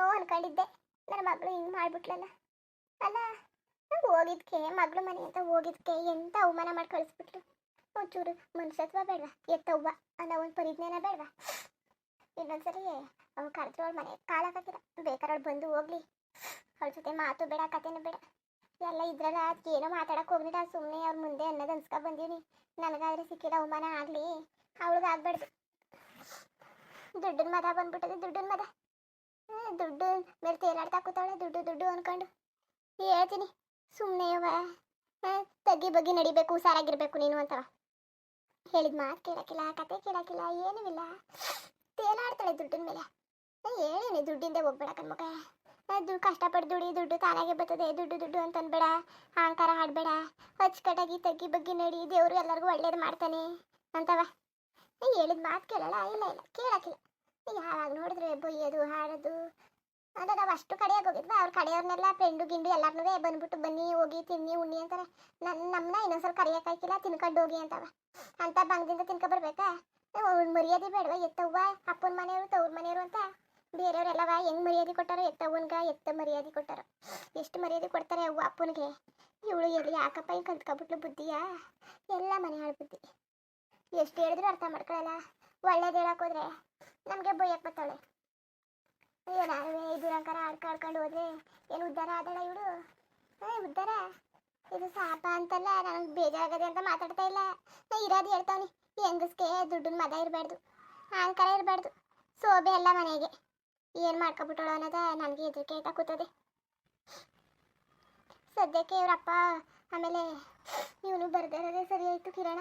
ಏನೋ ಅನ್ಕೊಂಡಿದ್ದೆ. ನನ್ನ ಮಗಳು ಹಿಂಗೆ ಮಾಡಿಬಿಟ್ಲಲ್ಲ. ಅಲ್ಲ ನಂಗೆ ಹೋಗಿದ್ಕೆ, ಮಗಳು ಮನೆ ಅಂತ ಹೋಗಿದ್ಕೆ, ಎಂತ ಅವಮಾನ ಮಾಡಿ ಕಳಿಸ್ಬಿಟ್ಲು. ಒಂಚೂರು ಮನುಷ್ಯತ್ವ ಬೇಡವಾ? ಎತ್ತವ್ವ ಅನ್ನೋ ಒಂದು ಪರಿಜ್ಞಾನ ಬೇಡವಾ? ಇನ್ನೊಂದ್ಸರಿ ಅವ್ ಕರೆದ್ರು ಮನೆ ಕಾಲಾಕಿರ ಬೇಕಾದ್ರೆ ಅವ್ಳು ಬಂದು ಹೋಗ್ಲಿ. ಅವಳ ಜೊತೆ ಮಾತು ಬೇಡ, ಕತೆನೂ ಬೇಡ. ಎಲ್ಲ ಇದ್ರಲ್ಲ ಏನೋ ಮಾತಾಡಕ್ಕೆ ಹೋಗ್ಲಿಲ್ಲ ಸುಮ್ಮನೆ ಅವ್ರ ಮುಂದೆ ಅನ್ನೋದು ಅನ್ಸ್ಕ ಬಂದೀನಿ. ನನಗಾದ್ರೆ ಸಿಕ್ಕಿದ ಅವಮಾನ ಆಗಲಿ. ಅವಳಿಗೆ ಆಗ್ಬಾರ್ದು. ದುಡ್ಡಿನ ಮದ ಬಂದ್ಬಿಟ್ಟದೆ, ದುಡ್ಡಿನ ಮದ. ದುಡ್ಡು ಮೇಲೆ ತೇಲಾಡ್ತಾ ಕೂತಾಳೆ, ದುಡ್ಡು ದುಡ್ಡು ಅನ್ಕೊಂಡು. ಹೇಳ್ತೀನಿ ಸುಮ್ಮನೆ ಅವ. ತಗ್ಗಿ ಬಗ್ಗಿ ನಡಿಬೇಕು, ಹುಷಾರಾಗಿರ್ಬೇಕು ನೀನು ಅಂತವ. ಹೇಳಿದ ಮಾತು ಕೇಳಕ್ಕಿಲ್ಲ, ಕತೆ ಕೇಳಕ್ಕಿಲ್ಲ, ಏನೂ ಇಲ್ಲ. ತೇಲಾಡ್ತಾಳೆ ದುಡ್ಡಿನ ಮೇಲೆ. ನಾ ಹೇಳಿನಿ, ದುಡ್ಡಿಂದೆ ಹೋಗ್ಬೇಡ ಕಣ್ಮಗ ದುಡ್ಡು ಕಷ್ಟಪಟ್ಟು ದುಡಿ, ದುಡ್ಡು ತಾನಾಗೆ ಬರ್ತದೆ, ದುಡ್ಡು ದುಡ್ಡು ಅಂತ ಅನ್ಬೇಡ ಅಹಂಕಾರ ಆಡಬೇಡ ಅಚ್ಚುಕಟ್ಟಾಗಿ ತಗ್ಗಿ ಬಗ್ಗಿ ನಡಿ, ದೇವರು ಎಲ್ಲರಿಗೂ ಒಳ್ಳೇದು ಮಾಡ್ತಾನೆ ಅಂತವ. ನೀ ಹೇಳಿದ ಮಾತು ಕೇಳಲ್ಲ, ಇಲ್ಲ ಇಲ್ಲ, ಕೇಳಕ್ಕಿಲ್ಲ. ಯಾವಾಗ ನೋಡಿದ್ರೆ ಬೊಯ್ಯೋದು ಹಾಡೋದು ಅಂದ್ರೆ ನಾವು ಅಷ್ಟು ಕಡೆಯಾಗಿ ಹೋಗಿದ್ವಿ, ಅವ್ರ ಕಡೆಯವ್ರನ್ನೆಲ್ಲ ಫ್ರೆಂಡು ಗಿಂಡು ಎಲ್ಲಾರನ್ನೂ ಬಂದ್ಬಿಟ್ಟು ಬನ್ನಿ, ಹೋಗಿ, ತಿನ್ನಿ, ಉಣ್ಣಿ ಅಂತಾರೆ. ನನ್ನ ನಮ್ಮನ್ನ ಇನ್ನೊಂದ್ಸಲ ಕರೆಯೋಕ್ಕಾಯ್ಕಿಲ್ಲ ತಿನ್ಕೊಂಡು ಹೋಗಿ ಅಂತವ. ಅಂತ ಬಂಗದಿಂದ ತಿನ್ಕೊ ಬರ್ಬೇಕಾ? ಅವ್ಳ್ ಮರ್ಯಾದೆ ಬೇಡವಾ, ಎತ್ತವ್ವ? ಅಪ್ಪನ ಮನೆಯವರು, ತವ್ರ ಮನೆಯವರು ಅಂತ. ಬೇರೆಯವರೆಲ್ಲವ ಹೆಂಗ್ ಮರ್ಯಾದೆ ಕೊಟ್ಟಾರೋ ಎತ್ತವ್ವನ್ಗ ಎತ್ತ ಮರ್ಯಾದೆ ಕೊಟ್ಟಾರೋ. ಎಷ್ಟು ಮರ್ಯಾದೆ ಕೊಡ್ತಾರೆ ಅವ್ವ ಅಪ್ಪನಿಗೆ. ಇವಳು ಎಲ್ಲಿ ಯಾಕಪ್ಪ ಹಿಂಗೆ ಕಲ್ತ್ಕೊಬಿಟ್ಲು ಬುದ್ಧಿಯಾ? ಎಲ್ಲ ಮನೆ ಹಾಳು ಬುದ್ಧಿ. ಎಷ್ಟು ಹೇಳಿದ್ರು ಅರ್ಥ ಮಾಡ್ಕೊಳಲ್ಲ. ಒಳ್ಳೇದು ಹೇಳಕ್ ಹೋದ್ರೆ. ನಮಗೆ ಬೈಯಕ್ಕೆ ಬರ್ತಾಳೆ? ಏನಾರುವೆ ಇದು ರಂಕಾರ ಆಡ್ಕಾಡ್ಕೊಂಡು ಹೋದ್ರೆ ಏನು ಉದ್ಧಾರ ಆದಳ ಇವಳು? ಏ ಉದ್ಧಾರ ಇದು ಸಾಪ ಅಂತಲ್ಲ, ನನಗೆ ಬೇಜಾರಾಗದೆ ಅಂತ ಮಾತಾಡ್ತಾ ಇಲ್ಲ. ನಾ ಇರೋದು ಹೇಳ್ತಾವನಿ ಹೆಂಗಸ್ಗೆ ದುಡ್ಡಿನ ಮದ ಇರಬಾರ್ದು, ಅಹಂಕಾರ ಇರಬಾರ್ದು, ಸೋಬೆ ಎಲ್ಲ ಮನೆಗೆ. ಏನು ಮಾಡ್ಕೊಬಿಟ್ಟಳು ಅನ್ನೋದ ನನಗೆ ಹೆದರಿಕೆ ಆಯ್ತಾ ಕೂತದೆ. ಸದ್ಯಕ್ಕೆ ಇವ್ರಪ್ಪ ಆಮೇಲೆ ಇವನು ಬರ್ದಿರೋದೇ ಸರಿ ಆಯ್ತು ಕಿರಣ.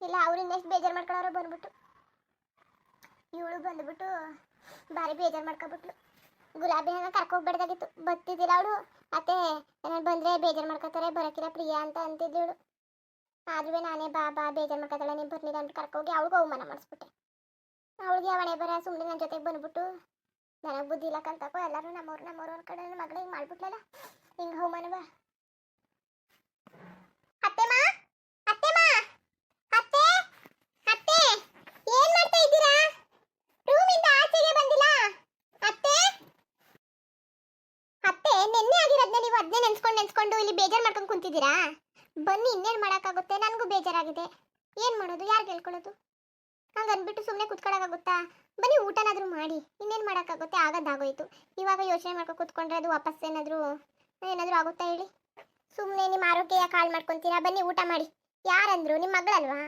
ಇಲ್ಲ, ಅವ್ರಿಂದ ಎಷ್ಟು ಬೇಜಾರು ಮಾಡ್ಕೊಳ್ಳೋರು ಬಂದ್ಬಿಟ್ಟು. ಇವಳು ಬಂದ್ಬಿಟ್ಟು ಭಾರಿ ಬೇಜಾರು ಮಾಡ್ಕೊಬಿಟ್ಲು. ಗುಲಾಬಿನ ಕರ್ಕೋಗ್ಬಿಡ್ದಾಗಿತ್ತು ಬತ್ತಿದ್ದಿಲ್ಲ ಅವಳು. ಅತ್ತೆ ನಾನು ಬಂದರೆ ಬೇಜಾರು ಮಾಡ್ಕೊತಾರೆ, ಬರೋಕಿಲ್ಲ ಪ್ರಿಯಾ ಅಂತ ಅಂತಿದ್ಲು ಇವಳು. ಆದ್ರೂ ನಾನೇ ಬಾ ಬಾ, ಬೇಜಾರು ಮಾಡ್ಕೋತಾಳೆ, ನೀನು ಬರ್ಲಿಲ್ಲ ಅಂತ ಕರ್ಕೋಗಿ ಅವಳಿಗೆ ಅವಮಾನ ಮಾಡಿಸ್ಬಿಟ್ಟೆ. ಅವಳಿಗೆ ಅವಣೆ ಬರ ಸುಮ್ಮನೆ ನನ್ನ ಜೊತೆಗೆ ಬಂದ್ಬಿಟ್ಟು ನನಗೆ ಬುದ್ಧಿ ಇಲ್ಲ ಕಲ್ತಕೋ ಎಲ್ಲರೂ ನಮ್ಮವ್ರು ನಮ್ಮವ್ರು ಅನ್ಕೊಂಡು ನನ್ನ ಮಗಳಿಗೆ ಮಾಡ್ಬಿಟ್ಲಲ್ಲ. ಹಿಂಗೆ ಅವಮಾನವ ಅತ್ತೆಮ್ಮ ಅತ್ತೆಮ್ಮ ಅತ್ತೆ ಅತ್ತೆ ಏನ್ ಮಾಡ್ತಾ ಇದ್ದೀರಾ ರೂಮಿಂದ ಆಚೆಗೆ ಬಂದಿಲ್ಲ ಅತ್ತೆ ಅತ್ತೆ ನಿನ್ನೆ ಆಗಿರೋದ್ನ ನೀವು ಅದನ್ನೇ ನೆನ್ಸ್ಕೊಂಡು ನೆನ್ಸ್ಕೊಂಡು ಇಲ್ಲಿ ಬೇಜಾರು ಬನ್ನಿ, ಇನ್ನೇನು ಮಾಡೋಕ್ಕಾಗುತ್ತೆ? ನನಗೂ ಬೇಜಾರಾಗಿದೆ. ಏನು ಮಾಡೋದು? ಯಾರು ಕೇಳ್ಕೊಳ್ಳೋದು? ಹಂಗೆ ಅಂದ್ಬಿಟ್ಟು ಸುಮ್ಮನೆ ಕುತ್ಕೊಳ್ಳೋಕ್ಕಾಗುತ್ತಾ ಬನ್ನಿ, ಊಟನಾದರೂ ಮಾಡಿ. ಇನ್ನೇನು ಮಾಡೋಕ್ಕಾಗುತ್ತೆ? ಆಗೋದಾಗೋಯ್ತು ಇವಾಗ ಯೋಚನೆ ಮಾಡ್ಕೊಂಡು ಕೂತ್ಕೊಂಡ್ರೆ ಅದು ವಾಪಸ್ ಏನಾದರೂ ಏನಾದರೂ ಆಗುತ್ತಾ ಹೇಳಿ? ಸುಮ್ಮನೆ ನಿಮ್ಮ ಆರೋಗ್ಯ ಕಾಳು ಮಾಡ್ಕೊತೀರಾ? ಬನ್ನಿ, ಊಟ ಮಾಡಿ. ಯಾರಂದ್ರು? ನಿಮ್ಮ ಮಗಳಲ್ವಾ?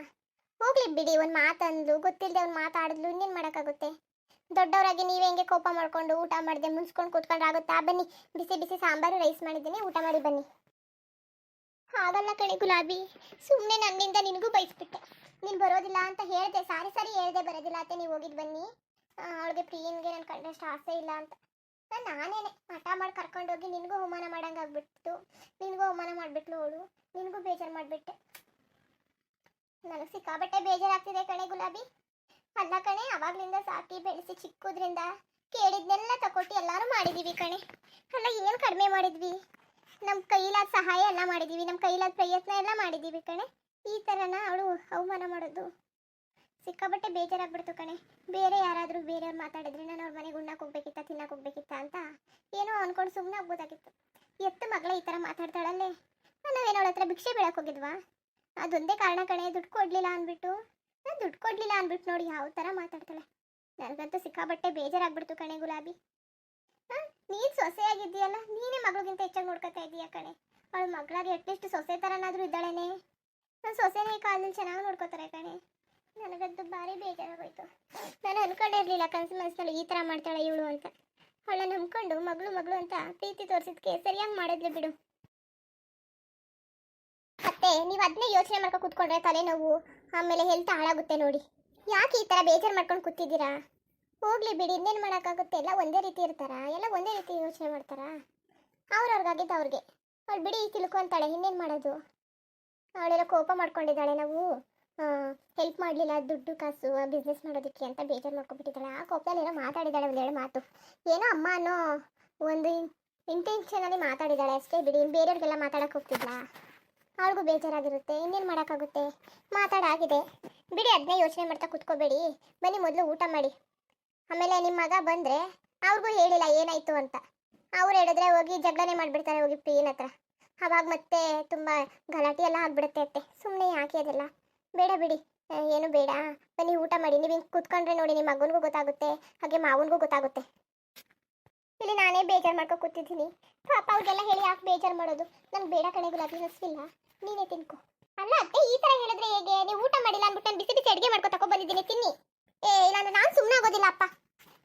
ಹೋಗ್ಲಿ ಬಿಡಿ, ಒಂದು ಮಾತಂದ್ಲು. ಗೊತ್ತಿಲ್ಲದೆ ಒಂದು ಮಾತಾಡಿದ್ಲು. ಇನ್ನೇನು ಮಾಡೋಕ್ಕಾಗುತ್ತೆ? ದೊಡ್ಡವರಾಗಿ ನೀವೇ ಹೆಂಗೆ ಕೋಪ ಮಾಡ್ಕೊಂಡು ಊಟ ಮಾಡಿದೆ ಮುನ್ಸ್ಕೊಂಡು ಕೂತ್ಕೊಂಡ್ರೆ ಆಗುತ್ತಾ? ಬನ್ನಿ, ಬಿಸಿ ಬಿಸಿ ಸಾಂಬಾರು, ರೈಸ್ ಮಾಡಿದ್ದೀನಿ. ಊಟ ಮಾಡಿ ಬನ್ನಿ. ಹಾಗಲ್ಲ ಕಣೆ ಗುಲಾಬಿ. ಸುಮ್ಮನೆ ನನ್ನಿಂದ ನಿನಗೂ ಬಯಸ್ಬಿಟ್ಟೆ ನೀನು ಬರೋದಿಲ್ಲ ಅಂತ ಹೇಳಿದೆ. ಸಾರಿ ಸಾರಿ ಹೇಳಿದೆ, ಬರೋದಿಲ್ಲ ಅಂತ ನೀವು ಹೋಗಿದ್ದು ಬನ್ನಿ. ಅವಳಿಗೆ ಪ್ರಿಯನ್ಗೆ ನನ್ನ ಕಂಡಷ್ಟು ಆಸೆ ಇಲ್ಲ ಅಂತ. ನಾನು ನಾನೇನೆ. ಹಠ ಮಾಡಿ ಕರ್ಕೊಂಡೋಗಿ ನಿನಗೂ ಅವಮಾನ ಮಾಡೋಂಗಾಗ್ಬಿಟ್ಟು ನಿನಗೂ ಅವಮಾನ ಮಾಡಿಬಿಟ್ಲು ಅವಳು. ನಿನಗೂ ಬೇಜಾರು ಮಾಡಿಬಿಟ್ಟೆ. ನನಗೆ ಸಿಕ್ಕಾಬಟ್ಟೆ ಬೇಜಾರಾಗ್ತಿದೆ ಕಣೆ ಗುಲಾಬಿ. ಅಲ್ಲ ಕಣೆ, ಅವಾಗ್ಲಿಂದ ಸಾಕಿ ಬೆಳೆಸಿ ಚಿಕ್ಕದ್ರಿಂದ ಕೇಳಿದ್ನೆಲ್ಲ ತಗೊಟ್ಟು ಎಲ್ಲರೂ ಮಾಡಿದ್ದೀವಿ ಕಣೆ. ಅಲ್ಲ, ಏನು ಕಡಿಮೆ ಮಾಡಿದ್ವಿ? ನಮ್ಮ ಕೈಲಾದ ಸಹಾಯ ಎಲ್ಲ ಮಾಡಿದ್ದೀವಿ ನಮ್ಮ ಕೈಲಾದ ಪ್ರಯತ್ನ ಎಲ್ಲ ಮಾಡಿದ್ದೀವಿ ಕಣೆ. ಈ ಥರನ ಅವಳು ಅವಮಾನ ಮಾಡೋದು ಸಿಕ್ಕಾಬಟ್ಟೆ ಬೇಜಾರಾಗ್ಬಿಡ್ತು ಕಣೆ. ಬೇರೆ ಯಾರಾದರೂ ಬೇರೆಯವ್ರು ಮಾತಾಡಿದ್ರೆ ನಾನು ಅವ್ರ ಮನೆಗೆ ಉಣ್ಣಕ್ಕೆ ಹೋಗ್ಬೇಕಿತ್ತ ತಿನ್ನಕ್ಕೆ ಹೋಗ್ಬೇಕಿತ್ತ ಅಂತ ಏನೋ ಅಂದ್ಕೊಂಡು ಸುಮ್ಮನೆ ಆಗ್ಬೋದಾಗಿತ್ತು. ಎತ್ತು ಮಗಳ ಈ ಥರ ಮಾತಾಡ್ತಾಳಲ್ಲೇ. ನಾವೇನು ಅವಳ ಹತ್ರ ಭಿಕ್ಷೆ ಬೀಳಕ್ಕೆ ಹೋಗಿದ್ವಾ? ಅದೊಂದೇ ಕಾರಣ ಕಣೆ, ದುಡ್ಡು ಕೊಡಲಿಲ್ಲ ಅಂದ್ಬಿಟ್ಟು ನಾನು ದುಡ್ಡು ಕೊಡಲಿಲ್ಲ ಅಂದ್ಬಿಟ್ಟು ನೋಡಿ ಯಾವ ಥರ ಮಾತಾಡ್ತಾಳೆ. ನನಗಂತೂ ಸಿಕ್ಕಾಬಟ್ಟೆ ಬೇಜಾರಾಗ್ಬಿಡ್ತು ಕಣೆ ಗುಲಾಬಿ. ನೀನು ಸೊಸೆಯಾಗಿದ್ದೀಯಲ್ಲ ನೀನೇ ಮಗಳಿಗಿಂತ ಹೆಚ್ಚಾಗಿ ನೋಡ್ಕೊತಾ ಇದೀಯ ಕಣೆ? ಅವಳ ಮಗಳಾಗಿ ಅಟ್ಲೀಸ್ಟ್ ಸೊಸೆ ಥರನಾದರೂ ಇದ್ದಾಳೇನೆ? ನಾನು ಸೊಸೆನೇ ಈ ಕಾಲದಲ್ಲಿ ಚೆನ್ನಾಗಿ ನೋಡ್ಕೋತಾರೆ ಕಣೆ. ನನಗದ್ದು ಭಾರಿ ಬೇಜಾರಾಗೋಯ್ತು. ನಾನು ಅನ್ಕೊಂಡಿರ್ಲಿಲ್ಲ ಕನಸು ಮನ್ಸಿನಲ್ಲಿ ಈ ಥರ ಮಾಡ್ತಾಳೆ ಇವಳು ಅಂತ. ಅವಳನ್ನ ನಂಬ್ಕೊಂಡು ಮಗಳು ಮಗಳು ಅಂತ ಪ್ರೀತಿ ತೋರಿಸಿದ್ಕೆ ಸರಿಯಾಗಿ ಮಾಡಿದ್ಲು ಬಿಡು. ಮತ್ತೆ ನೀವು ಅದನ್ನೇ ಯೋಚನೆ ಮಾಡ್ಕೊಂಡು ಕೂತ್ಕೊಂಡ್ರೆ ತಲೆನೋವು, ಆಮೇಲೆ ಹೆಲ್ತ್ ಹಾಳಾಗುತ್ತೆ ನೋಡಿ. ಯಾಕೆ ಈ ಥರ ಬೇಜಾರು ಮಾಡ್ಕೊಂಡು ಕೂತಿದ್ದೀರಾ? ಹೋಗ್ಲಿ ಬಿಡಿ, ಇನ್ನೇನು ಮಾಡೋಕ್ಕಾಗುತ್ತೆ? ಎಲ್ಲ ಒಂದೇ ರೀತಿ ಇರ್ತಾರಾ? ಎಲ್ಲ ಒಂದೇ ರೀತಿ ಯೋಚನೆ ಮಾಡ್ತಾರಾ? ಅವ್ರವ್ರಿಗಾಗಿದ್ದು ಅವ್ರಿಗೆ. ಅವ್ಳು ಬಿಡಿ, ತಿಳ್ಕೊಂತಾಳೆ, ಇನ್ನೇನು ಮಾಡೋದು? ಅವಳೆಲ್ಲ ಕೋಪ ಮಾಡ್ಕೊಂಡಿದ್ದಾಳೆ ನಾವು. ಹೆಲ್ಪ್ ಮಾಡಲಿಲ್ಲ, ದುಡ್ಡು, ಕಾಸು ಬಿಸ್ನೆಸ್ ಮಾಡೋದಕ್ಕೆ ಅಂತ ಬೇಜಾರು ಮಾಡ್ಕೊಬಿಟ್ಟಿದ್ದಾಳೆ ಆ ಕೋಪದಲ್ಲಿ ಏನೋ ಮಾತಾಡಿದ್ದಾಳೆ ಒಂದೆರಡು ಮಾತು. ಏನೋ ಅಮ್ಮ ಅನ್ನೋ ಒಂದು ಇಂಟೆನ್ಷನಲ್ಲಿ ಮಾತಾಡಿದ್ದಾಳೆ ಅಷ್ಟೇ ಬಿಡಿ. ಬೇರೆಯವ್ರಿಗೆಲ್ಲ ಮಾತಾಡಕ್ಕೆ ಹೋಗ್ತಿದ್ಲಾ? ಅವಳಿಗೂ ಬೇಜಾರಾಗಿರುತ್ತೆ. ಇನ್ನೇನು ಮಾಡೋಕ್ಕಾಗುತ್ತೆ? ಮಾತಾಡಾಗಿದೆ. ಬಿಡಿ ಅದನ್ನೇ ಯೋಚನೆ ಮಾಡ್ತಾ ಕುತ್ಕೋಬೇಡಿ. ಬನ್ನಿ, ಮೊದಲು ಊಟ ಮಾಡಿ. ಆಮೇಲೆ ನಿಮ್ಮ ಮಗ ಬಂದರೆ ಅವ್ರಿಗೂ ಹೇಳಿಲ್ಲ ಏನಾಯ್ತು ಅಂತ. ಅವ್ರು ಹೇಳಿದ್ರೆ ಹೋಗಿ ಜಗಳನೆ ಮಾಡಿಬಿಡ್ತಾರೆ ಹೋಗಿ ಪ್ರಿಯನ ಹತ್ರ. ಅವಾಗ ಮತ್ತೆ ತುಂಬ ಗಲಾಟೆ ಎಲ್ಲ ಆಗ್ಬಿಡುತ್ತೆ ಅತ್ತೆ. ಸುಮ್ಮನೆ ಯಾಕೆ ಅದೆಲ್ಲ? ಬೇಡ ಬಿಡಿ. ಏನು ಬೇಡ. ಬನ್ನಿ ಊಟ ಮಾಡಿ. ನೀವು ಹಿಂಗೆ ಕೂತ್ಕೊಂಡ್ರೆ ನೋಡಿ ನಿಮ್ಮ ಮಗನಿಗೂ ಗೊತ್ತಾಗುತ್ತೆ. ಹಾಗೆ ಮಾವನಿಗೂ ಗೊತ್ತಾಗುತ್ತೆ. ಇಲ್ಲಿ ನಾನೇ ಬೇಜಾರು ಮಾಡ್ಕೊ ಕೂತಿದ್ದೀನಿ. ಪಾಪ ಅವ್ರಿಗೆಲ್ಲ ಹೇಳಿ ಯಾಕೆ ಬೇಜಾರು ಮಾಡೋದು? ನಂಗೆ ಬೇಡ ಕಣೆ ಗುಲಾಬಿ, ಹಸ್ವಿಲ್ಲ. ನೀನೇ ತಿನ್ಕೊ. ಅಲ್ಲ ಅತ್ತೆ, ಈ ಥರ ಹೇಳಿದ್ರೆ ಹೇಗೆ? ನೀವು ಊಟ ಮಾಡಿಲ್ಲ ಅಂದ್ಬಿಟ್ಟು ನಾನು ಬಿಸಿ ಬಿಸಿ ಅಡುಗೆ ಮಾಡ್ಕೊ ತಿನ್ನಿ. ಏ, ಇಲ್ಲಾಂದ್ರೆ ನಾನು ಸುಮ್ಮನೆ ಆಗೋದಿಲ್ಲ, ಅಪ್ಪ.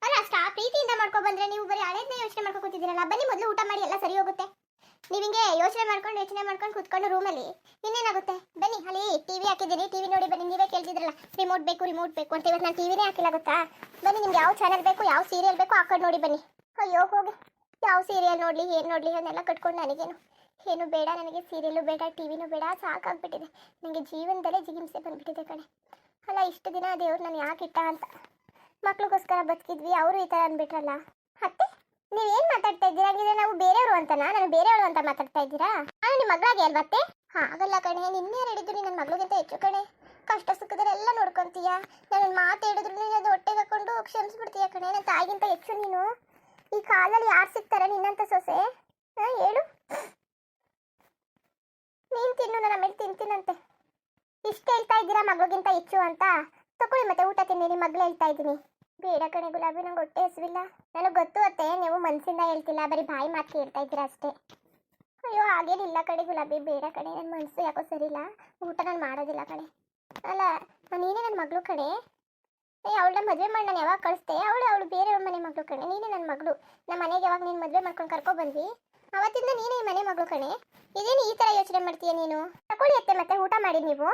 ಅಲ್ಲ, ಅಷ್ಟು ಆ ಪ್ರೀತಿಯಿಂದ ಮಾಡ್ಕೊ ಬಂದ್ರೆ ನೀವು ಬರೀ ಹಳೇದನ್ನೇ ಯೋಚನೆ ಮಾಡ್ಕೊ ಕೂತಿದ್ದೀರಲ್ಲ, ಬನ್ನಿ ಮೊದಲು ಊಟ ಮಾಡಿ, ಎಲ್ಲ ಸರಿ ಹೋಗುತ್ತೆ. ನೀವು ಹಿಂಗೆ ಯೋಚನೆ ಮಾಡ್ಕೊಂಡು ಯೋಚನೆ ಮಾಡ್ಕೊಂಡು ಕೂತ್ಕೊಂಡು ರೂಮಲ್ಲಿ ಇನ್ನೇನಾಗುತ್ತೆ? ಬನ್ನಿ ಅಲ್ಲಿ ಟಿವಿ ಹಾಕಿದ್ದೀನಿ ಟಿವಿ ನೋಡಿ ಬನ್ನಿ, ನೀವೇ ಕೇಳ್ತಿದ್ರಲ್ಲ ರಿಮೋಟ್ ಬೇಕು ರಿಮೋಟ್ ಬೇಕು ಅಂತ ಇವತ್ತು ನಾನು ಟಿವಿನೇ ಹಾಕಿಲ್ಲ, ಗೊತ್ತಾ? ಬನ್ನಿ, ನಿಮ್ಗೆ ಯಾವ ಚಾನಲ್ ಬೇಕು, ಯಾವ ಸೀರಿಯಲ್ ಬೇಕು ಹಾಕೊಂಡು ನೋಡಿ ಬನ್ನಿ. ಅಯ್ಯೋ, ಹೋಗಿ. ಯಾವ ಸೀರಿಯಲ್ ನೋಡಲಿ, ಏನು ನೋಡಲಿ ಅದನ್ನೆಲ್ಲ ಕಟ್ಕೊಂಡು ನನಗೇನು, ಏನು ಬೇಡ ನನಗೆ ಸೀರಿಯಲ್ಲು ಬೇಡ ಟಿವಿನೂ ಬೇಡ, ಸಾಕಾಗ್ಬಿಟ್ಟಿದೆ. ನನಗೆ ಜೀವನದಲ್ಲೇ ಜಿಗಿಂಸೆ ಬಂದ್ಬಿಟ್ಟಿದೆ ಕಣೆ. ಅಲ್ಲ, ಇಷ್ಟು ದಿನ ದೇವ್ರು ನಾನು ಯಾಕೆ ಇಟ್ಟ ಅಂತ. ಮಕ್ಳಿಗೋಸ್ಕರ ಬದುಕಿದ್ವಿ, ಅವರು ಈ ಥರ ಅಂದ್ಬಿಟ್ರಲ್ಲ. ಅತ್ತೆ, ನೀವೇನು ಮಾತಾಡ್ತಾ ಇದ್ದೀರಾ? ಹಂಗಿದ್ರೆ ನಾವು ಬೇರೆಯವರು ಅಂತನಾ? ನಾನು ಬೇರೆಯವರು ಅಂತ ಮಾತಾಡ್ತಾ ಇದ್ದೀರಾ? ನಾನು ನಿಮ್ಮ ಮಗಳಾಗೆ ಅಲ್ವತ್ತೆ ಹಾಗಲ್ಲ ಕಣೆ, ನಿನ್ನೆ ಹೇಳಿದ್ದು ನನ್ನ ಮಗಳಿಗಿಂತ ಹೆಚ್ಚು ಕಣೆ. ಕಷ್ಟ ಸುಖದಲ್ಲೆಲ್ಲ ನೋಡ್ಕೊಂತೀಯ? ನನ್ನ ಮಾತು ಹೇಳಿದ್ರು ನೀನು ಅದು ಹೊಟ್ಟೆಗೆ ಹಾಕೊಂಡು ಕ್ಷಮಿಸ್ಬಿಡ್ತೀಯ ಕಣೆ? ನನ್ನ ತಾಯಿಗಿಂತ ಹೆಚ್ಚು ನೀನು? ಈ ಕಾಲದಲ್ಲಿ ಯಾರು ಸಿಗ್ತಾರೆ ನಿನ್ನಂತ ಸೊಸೆ? ಹಾಂ, ಹೇಳು. ನೀನು ತಿನ್ನು ನಾನು ಮೇಲೆ ತಿಂತೀನಂತೆ. ಇಷ್ಟ ಹೇಳ್ತಾ ಇದ್ದೀರಾ ಮಗಳಿಗಿಂತ ಹೆಚ್ಚು ಅಂತ? ತಗೊಳ್ಳಿ ಮತ್ತೆ ಊಟ ತಿನ್ನಿ ನಿಮ್ಮ ಮಗಳು ಹೇಳ್ತಾ ಇದ್ದೀನಿ. ಬೇಡ ಕಣೆ ಗುಲಾಬಿ, ನಂಗೆ ಹೊಟ್ಟೆ ಹಸಿವಿಲ್ಲ. ನನಗೆ ಗೊತ್ತು ಅತ್ತೆ, ನೀವು ಮನಸ್ಸಿಂದ ಹೇಳ್ತಿಲ್ಲ, ಬರೀ ಬಾಯಿ ಮಾತು ಕೇಳ್ತಾ ಇದ್ದೀರಾ ಅಷ್ಟೇ. ಅಯ್ಯೋ, ಹಾಗೇನಿಲ್ಲ ಕಣೆ ಗುಲಾಬಿ, ಬೇಡ ಕಡೆ ನನ್ನ ಮನಸ್ಸು ಯಾಕೋ ಸರಿಯಿಲ್ಲ. ಊಟ ನಾನು ಮಾಡೋದಿಲ್ಲ ಕಣೆ. ಅಲ್ಲ ನೀನೇ ನನ್ನ ಮಗಳು ಕಣೆ? ಏ, ಅವಳನ್ನ ಮದುವೆ ಮಾಡಿ ನಾನು ಯಾವಾಗ ಕಳಿಸ್ತೆ ಅವಳು ಅವಳು ಬೇರೆಯವ್ರ ಮನೆ ಮಗಳು ಕಣೆ, ನೀನೇ ನನ್ನ ಮಗಳು. ನಮ್ಮ ಮನೆಗೆ ಯಾವಾಗ ನೀನು ಮದುವೆ ಮಾಡ್ಕೊಂಡು ಕರ್ಕೊಂಡು ಬಂದ್ವಿ? ಅವತ್ತಿಂದ ನೀನೇ ಈ ಮನೆ ಮಗಳು ಕಣೆ. ಇದೇನು ಈ ಥರ ಯೋಚನೆ ಮಾಡ್ತೀಯ ನೀನು? ತಗೊಳ್ಳಿ ಅತ್ತೆ, ಮತ್ತೆ ಊಟ ಮಾಡಿ ನೀವು.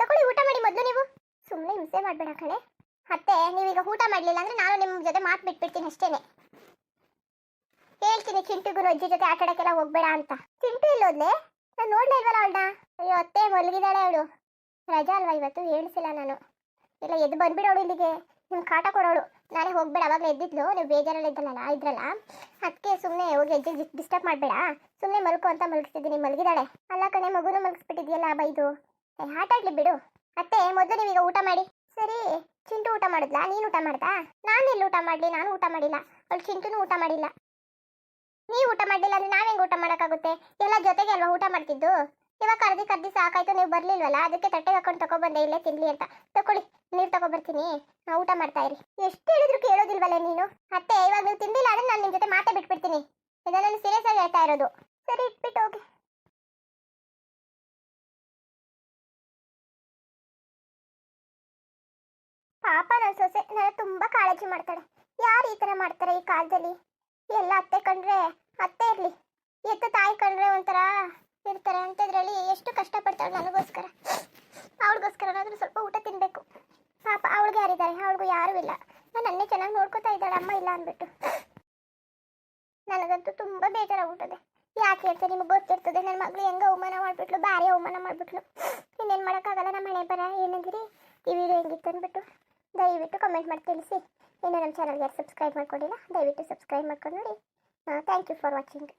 ತಗೊಳ್ಳಿ, ಊಟ ಮಾಡಿ ಮೊದಲು ನೀವು. ಸುಮ್ಮನೆ ಹಿಂಸೆ ಮಾಡಬೇಡ ಕಣೆ. ಅತ್ತೆ ನೀವೀಗ ಊಟ ಮಾಡಲಿಲ್ಲ ಅಂದ್ರೆ ನಾನು ನಿಮ್ಮ ಜೊತೆ ಮಾತು ಬಿಟ್ಬಿಡ್ತೀನಿ ಅಷ್ಟೇನೆ. ಹೇಳ್ತೀನಿ ಚಿಂಟುಗೂ ಅಜ್ಜಿ ಜೊತೆ ಆಟ ಹೋಗ್ಬೇಡ ಅಂತ. ಚಿಂಟು ಇಲ್ಲೋದ್ಲೆ ನಾನು ನೋಡ್ಲೇ ಇಲ್ವಲ್ಲ ಅವಳನ್ನ ಅಯ್ಯೋ, ಅತ್ತೆ ಮಲಗಿದಾಳೆ ಅವಳು. ರಜಾ ಅಲ್ವಾ ಇವತ್ತು? ಹೇಳಿಸಿಲ್ಲ ನಾನು. ಇಲ್ಲ, ಎದ್ದು ಬಂದ್ಬಿಡೋಳು ಇಲ್ಲಿಗೆ. ನಿಮ್ಗೆ ಕಾಟ ಕೊಡೋಳು. ನಾನೇ ಹೋಗ್ಬೇಡ, ಅವಾಗಲೇ ಎದ್ದಿದ್ಲು. ನೀವು ಬೇಜಾರಲ್ಲಿ ಇದ್ದಲ್ಲ ಇದ್ರಲ್ಲ. ಅದಕ್ಕೆ ಸುಮ್ಮನೆ ಹೋಗಿ ಅಜ್ಜಿ ಡಿಸ್ಟರ್ಬ್ ಮಾಡಬೇಡ. ಸುಮ್ಮನೆ ಮಲ್ಕೋ ಅಂತ ಮಲಗಿಸ್ತಿದ್ದೀನಿ ಮಲಗಿದಾಳೆ. ಅಲ್ಲ ಕಣೆ, ಮಗುನು ಮಲಗಿಸ್ಬಿಟ್ಟಿದ್ಯಲ್ಲ ಬೈದು. ಏ, ಆಟ ಆಡ್ಲಿ ಬಿಡು. ಅತ್ತೆ ಮೊದಲು ನೀವೀಗ ಊಟ ಮಾಡಿ. ಸರಿ ಚಿಂಟು ಊಟ ಮಾಡಿದ್ಲಾ? ನೀನು ಊಟ ಮಾಡ್ದಾ? ನಾನು ಎಲ್ಲಿ ಊಟ ಮಾಡಲಿ? ನಾನು ಊಟ ಮಾಡಿಲ್ಲ. ಅವಳು ಚಿಂಟುನು ಊಟ ಮಾಡಿಲ್ಲ. ನೀವು ಊಟ ಮಾಡಲಿಲ್ಲ ಅಂದ್ರೆ ನಾವು ಹೆಂಗ್ ಊಟ ಮಾಡೋಕ್ಕಾಗುತ್ತೆ? ಎಲ್ಲ ಜೊತೆಗೆ ಅಲ್ವಾ ಊಟ ಮಾಡ್ತಿದ್ದು? ಇವಾಗ ಕರ್ದಿ ಕರ್ದಿ ಸಾಕಾಯ್ತು ನೀವು ಬರ್ಲಿಲ್ವಲ್ಲ? ಅದಕ್ಕೆ ತಟ್ಟೆ ಹಾಕೊಂಡು ತಗೊಬಂದೆ ಇಲ್ಲೇ ತಿನ್ಲಿ ಅಂತ. ತಗೊಳ್ಳಿ ನೀರು ತಗೊಬರ್ತೀನಿ. ನಾ ಊಟ ಮಾಡ್ತಾ ಇರಿ. ಎಷ್ಟು ಹೇಳಿದ್ರು ಕೇಳೋದಿಲ್ವಲ್ಲ ನೀನು? ಅತ್ತೆ ಇವಾಗ ನೀವು ತಿಂದಿಲ್ಲ ಅಂದ್ರೆ ನಾನು ನಿಮ್ಮ ಜೊತೆ ಮಾತೇ ಬಿಟ್ಬಿಡ್ತೀನಿ. ಇದನ್ನ ಸೀರಿಯಸ್ ಆಗಿ ಹೇಳ್ತಾ ಇರೋದು. ಸರಿ ಇಟ್ಬಿಟ್ಟು ಹೋಗಿ. ಪಾಪ ನನ್ನ ಸೊಸೆ ನನ್ನ ತುಂಬಾ ಕಾಳಜಿ ಮಾಡ್ತಾಳೆ. ಯಾರು ಈ ತರ ಮಾಡ್ತಾರೆ ಈ ಕಾಲದಲ್ಲಿ? ಎಲ್ಲ ಅತ್ತೆ ಕಂಡ್ರೆ ಅತ್ತೆ ಇರ್ಲಿ. ಎತ್ತ ತಾಯಿ ಕಂಡ್ರೆ ಒಂಥರ ಇರ್ತಾರೆ. ಅಂಥದ್ರಲ್ಲಿ ಎಷ್ಟು ಕಷ್ಟಪಡ್ತಾಳೆ ನನಗೋಸ್ಕರ. ಅವಳಿಗೋಸ್ಕರನಾದ್ರೂ ಸ್ವಲ್ಪ ಊಟ ತಿನ್ನಬೇಕು ಪಾಪ ಅವಳಿಗೆ ಯಾರಿದ್ದಾರೆ? ಅವಳಿಗೂ ಯಾರೂ ಇಲ್ಲ. ನಾನು ನನ್ನೇ ಚೆನ್ನಾಗಿ ನೋಡ್ಕೊತಾ ಇದ್ದಾಳೆ, ಅಮ್ಮ ಇಲ್ಲ ಅಂದ್ಬಿಟ್ಟು. ನನಗಂತೂ ತುಂಬ ಬೇಜಾರಾಗ್ಬಿಟ್ಟದೆ. ಯಾಕೆ ಹೇಳ್ತಾರೆ ನಿಮ್ಗೆ ಗೊತ್ತಿರ್ತದೆ. ನನ್ನ ಮಗಳು ಹೆಂಗೆ ಅವಮಾನ ಮಾಡಿಬಿಟ್ಲು, ಭಾರಿ ಅವಮಾನ ಮಾಡಿಬಿಟ್ಲು. ಇನ್ನೇನು ಮಾಡೋಕ್ಕಾಗಲ್ಲ ನಮ್ಮ ಮನೆ ಬರ ಏನಂದಿರಿ ಈ ವಿಡಿಯೋ ಹೆಂಗಿತ್ತು ಅಂದ್ಬಿಟ್ಟು. ದಯವಿಟ್ಟು ಕಮೆಂಟ್ ಮಾಡಿ ತಿಳಿಸಿ. ಇನ್ನೂ ನಮ್ಮ ಚಾನಲ್ಗೆ ಯಾರು ಸಬ್ಸ್ಕ್ರೈಬ್ ಮಾಡ್ಕೊಂಡಿಲ್ಲ, ದಯವಿಟ್ಟು ಸಬ್ಸ್ಕ್ರೈಬ್ ಮಾಡ್ಕೊಂಡು ನೋಡಿ. Thank you for watching